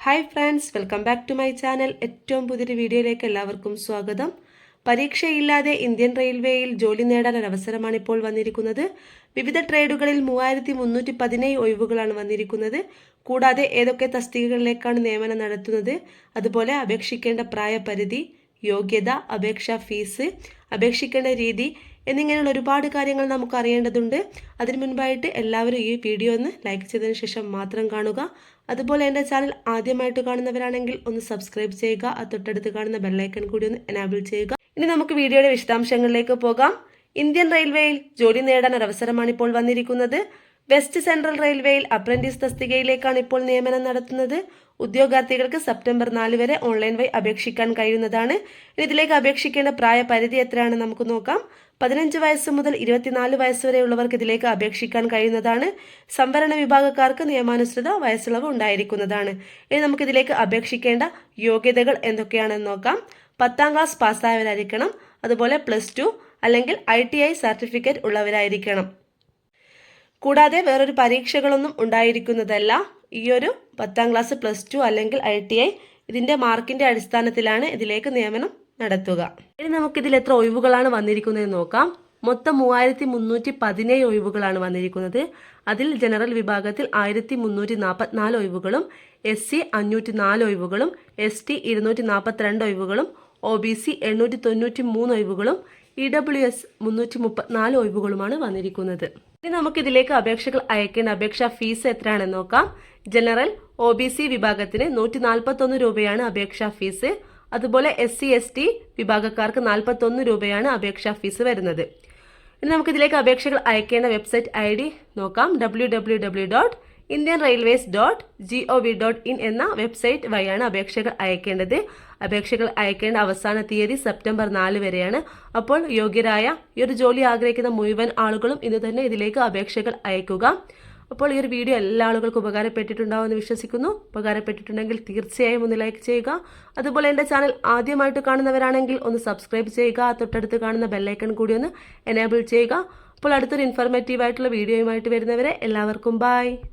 Hi friends welcome back to my channel ഏറ്റവും പുതിയൊരു വീഡിയോയിലേക്ക് എല്ലാവർക്കും സ്വാഗതം. പരീക്ഷയില്ലാതെ ഇന്ത്യൻ റെയിൽവേയിൽ ജോലി നേടാൻ അവസരമാണ് ഇപ്പോൾ വന്നിരിക്കുന്നത്. വിവിധ ട്രേഡുകളിൽ മൂവായിരത്തി മുന്നൂറ്റി പതിനേഴ് ഒഴിവുകളാണ് വന്നിരിക്കുന്നത്. കൂടാതെ ഏതൊക്കെ തസ്തികകളിലേക്കാണ് നിയമനം നടത്തുന്നത്? അതുപോലെ അപേക്ഷിക്കേണ്ട പ്രായപരിധി യോഗ്യത അപേക്ഷാ ഫീസ് അപേക്ഷിക്കേണ്ട രീതി എന്നിങ്ങനെയുള്ള ഒരുപാട് കാര്യങ്ങൾ നമുക്ക് അറിയേണ്ടതുണ്ട് അതിനു മുൻപായിട്ട് എല്ലാവരും ഈ വീഡിയോ ഒന്ന് ലൈക്ക് ചെയ്തതിന് ശേഷം മാത്രം കാണുക. അതുപോലെ എന്റെ ചാനൽ ആദ്യമായിട്ട് കാണുന്നവരാണെങ്കിൽ ഒന്ന് സബ്സ്ക്രൈബ് ചെയ്യുക. അത് തൊട്ടടുത്ത് കാണുന്ന ബെല്ലൈക്കൺ കൂടി ഒന്ന് എനാബിൾ ചെയ്യുക. ഇനി നമുക്ക് വീഡിയോയുടെ വിശദാംശങ്ങളിലേക്ക് പോകാം. ഇന്ത്യൻ റെയിൽവേയിൽ ജോലി നേടാൻ ഒരു അവസരമാണ് ഇപ്പോൾ വന്നിരിക്കുന്നത്. വെസ്റ്റ് സെൻട്രൽ റെയിൽവേയിൽ അപ്രന്റീസ് തസ്തികയിലേക്കാണ് ഇപ്പോൾ നിയമനം നടത്തുന്നത്. ഉദ്യോഗാർത്ഥികൾക്ക് സെപ്റ്റംബർ നാല് വരെ ഓൺലൈൻ വഴി അപേക്ഷിക്കാൻ കഴിയുന്നതാണ്. ഇതിലേക്ക് അപേക്ഷിക്കേണ്ട പ്രായപരിധി എത്രയാണെന്ന് നമുക്ക് നോക്കാം. പതിനഞ്ച് വയസ്സ് മുതൽ ഇരുപത്തിനാല് വയസ്സ് വരെയുള്ളവർക്ക് ഇതിലേക്ക് അപേക്ഷിക്കാൻ കഴിയുന്നതാണ്. സംവരണ വിഭാഗക്കാർക്ക് നിയമാനുസൃത വയസ്സിളവ് ഉണ്ടായിരിക്കുന്നതാണ്. ഇനി നമുക്ക് ഇതിലേക്ക് അപേക്ഷിക്കേണ്ട യോഗ്യതകൾ എന്തൊക്കെയാണെന്ന് നോക്കാം. പത്താം ക്ലാസ് പാസ്സായവരായിരിക്കണം. അതുപോലെ പ്ലസ് ടു അല്ലെങ്കിൽ ഐ ടി ഐ സർട്ടിഫിക്കറ്റ് ഉള്ളവരായിരിക്കണം. കൂടാതെ വേറൊരു പരീക്ഷകളൊന്നും ഉണ്ടായിരിക്കുന്നതല്ല. ഈ ഒരു പത്താം ക്ലാസ് പ്ലസ് ടു അല്ലെങ്കിൽ ഐ ടി ഐ ഇതിന്റെ മാർക്കിന്റെ അടിസ്ഥാനത്തിലാണ് ഇതിലേക്ക് നിയമനം നടത്തുക. ഇനി നമുക്കിതിൽ എത്ര ഒഴിവുകളാണ് വന്നിരിക്കുന്നത് നോക്കാം. മൊത്തം മൂവായിരത്തി മുന്നൂറ്റി പതിനേഴ് ഒഴിവുകളാണ് വന്നിരിക്കുന്നത്. അതിൽ ജനറൽ വിഭാഗത്തിൽ ആയിരത്തി മുന്നൂറ്റി നാൽപ്പത്തിനാല് ഒഴിവുകളും എസ് സി അഞ്ഞൂറ്റി നാല് ഒഴിവുകളും എസ് ടി ഇരുന്നൂറ്റി നാൽപ്പത്തിരണ്ട് ഒഴിവുകളും ഒ ബി സി എണ്ണൂറ്റി തൊണ്ണൂറ്റി മൂന്ന് ഒഴിവുകളും ഇ ഡബ്ല്യു എസ് മുന്നൂറ്റി മുപ്പത്തിനാല് ഒഴിവുകളുമാണ് വന്നിരിക്കുന്നത്. ഇനി നമുക്ക് ഇതിലേക്ക് അപേക്ഷകൾ അയക്കേണ്ട അപേക്ഷാ ഫീസ് എത്രയാണെന്ന് നോക്കാം. ജനറൽ ഒ ബി സി വിഭാഗത്തിന് നൂറ്റി നാൽപ്പത്തൊന്ന് രൂപയാണ് അപേക്ഷാ ഫീസ്. അതുപോലെ എസ് സി എസ് ടി വിഭാഗക്കാർക്ക് നാൽപ്പത്തൊന്ന് രൂപയാണ് അപേക്ഷാ ഫീസ് വരുന്നത്. ഇനി നമുക്ക് ഇതിലേക്ക് അപേക്ഷകൾ അയക്കേണ്ട വെബ്സൈറ്റ് ഐ ഡി നോക്കാം. W W W dot Indian railways dot G O V dot in എന്ന വെബ്സൈറ്റ് വഴിയാണ് അപേക്ഷകൾ അയക്കേണ്ടത്. അപേക്ഷകൾ അയക്കേണ്ട അവസാന തീയതി സെപ്റ്റംബർ നാല് വരെയാണ്. അപ്പോൾ യോഗ്യരായ ഈ ഒരു ജോലി ആഗ്രഹിക്കുന്ന മുഴുവൻ ആളുകളും ഇന്ന് തന്നെ ഇതിലേക്ക് അപേക്ഷകൾ അയക്കുക. അപ്പോൾ ഈ ഒരു വീഡിയോ എല്ലാ ആളുകൾക്കും ഉപകാരപ്പെട്ടിട്ടുണ്ടാവുമെന്ന് വിശ്വസിക്കുന്നു. ഉപകാരപ്പെട്ടിട്ടുണ്ടെങ്കിൽ തീർച്ചയായും ഒന്ന് ലൈക്ക് ചെയ്യുക. അതുപോലെ എന്റെ ചാനൽ ആദ്യമായിട്ട് കാണുന്നവരാണെങ്കിൽ ഒന്ന് സബ്സ്ക്രൈബ് ചെയ്യുക. തൊട്ടടുത്ത് കാണുന്ന ബെല്ലൈക്കൺ കൂടി ഒന്ന് എനേബിൾ ചെയ്യുക. അപ്പോൾ അടുത്തൊരു ഇൻഫോർമേറ്റീവ് ആയിട്ടുള്ള വീഡിയോയുമായിട്ട് വരുന്നവരെ എല്ലാവർക്കും ബൈ